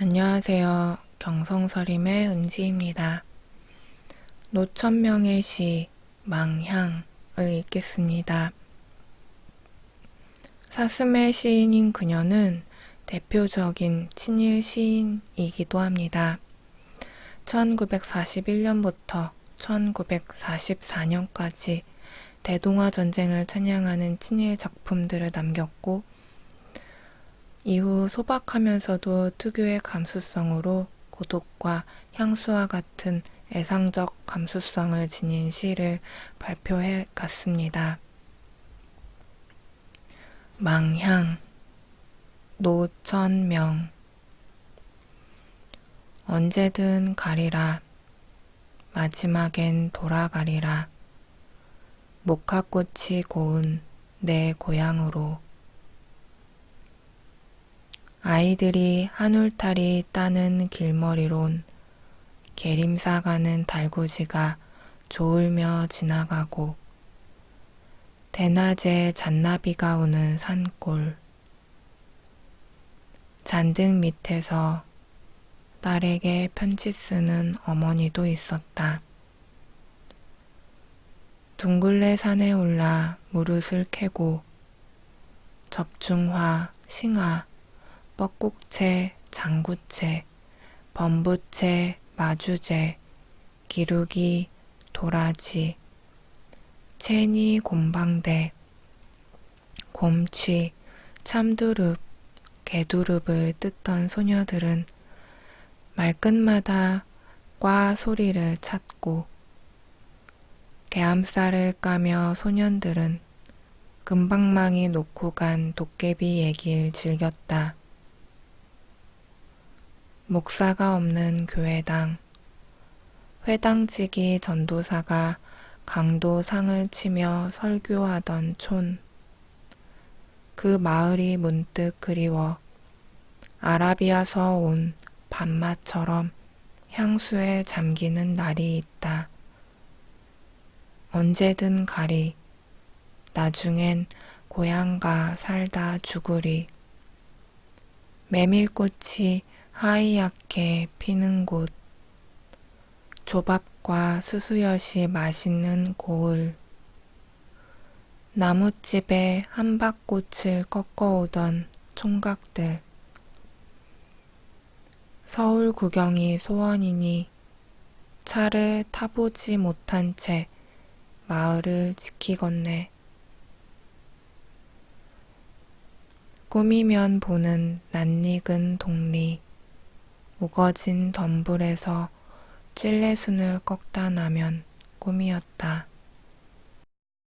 안녕하세요. 경성서림의 은지입니다. 노천명의 시 망향을 읽겠습니다. 사슴의 시인인 그녀는 대표적인 친일 시인이기도 합니다. 1941년부터 1944년까지 대동아 전쟁을 찬양하는 친일 작품들을 남겼고 이후 소박하면서도 특유의 감수성으로 고독과 향수와 같은 애상적 감수성을 지닌 시를 발표해 갔습니다. 망향 노천명. 언제든 가리라. 마지막엔 돌아가리라. 목화꽃이 고운 내 고향으로 아이들이 한울타리 따는 길머리론 게림사 가는 달구지가 조울며 지나가고 대낮에 잔나비가 우는 산골 잔등 밑에서 딸에게 편지 쓰는 어머니도 있었다. 둥글레 산에 올라 무릇을 캐고 접중화, 싱화, 뻐꾹채, 장구채, 범부채, 마주제, 기루기, 도라지, 체니 곰방대, 곰취, 참두릅, 개두릅을 뜯던 소녀들은 말끝마다 과 소리를 찾고 개암살을 까며 소년들은 금방망이 놓고 간 도깨비 얘길 즐겼다. 목사가 없는 교회당, 회당지기 전도사가 강도 상을 치며 설교하던 촌. 그 마을이 문득 그리워 아라비아서 온 밤맛처럼 향수에 잠기는 날이 있다. 언제든 가리, 나중엔 고향가 살다 죽으리. 메밀꽃이 하얗게 피는 곳, 조밥과 수수엿이 맛있는 고을, 나뭇집에 한박꽃을 꺾어오던 총각들, 서울 구경이 소원이니 차를 타보지 못한 채 마을을 지키겠네. 꾸미면 보는 낯익은 동리, 우거진 덤불에서 찔레순을 꺾다 나면 꿈이었다.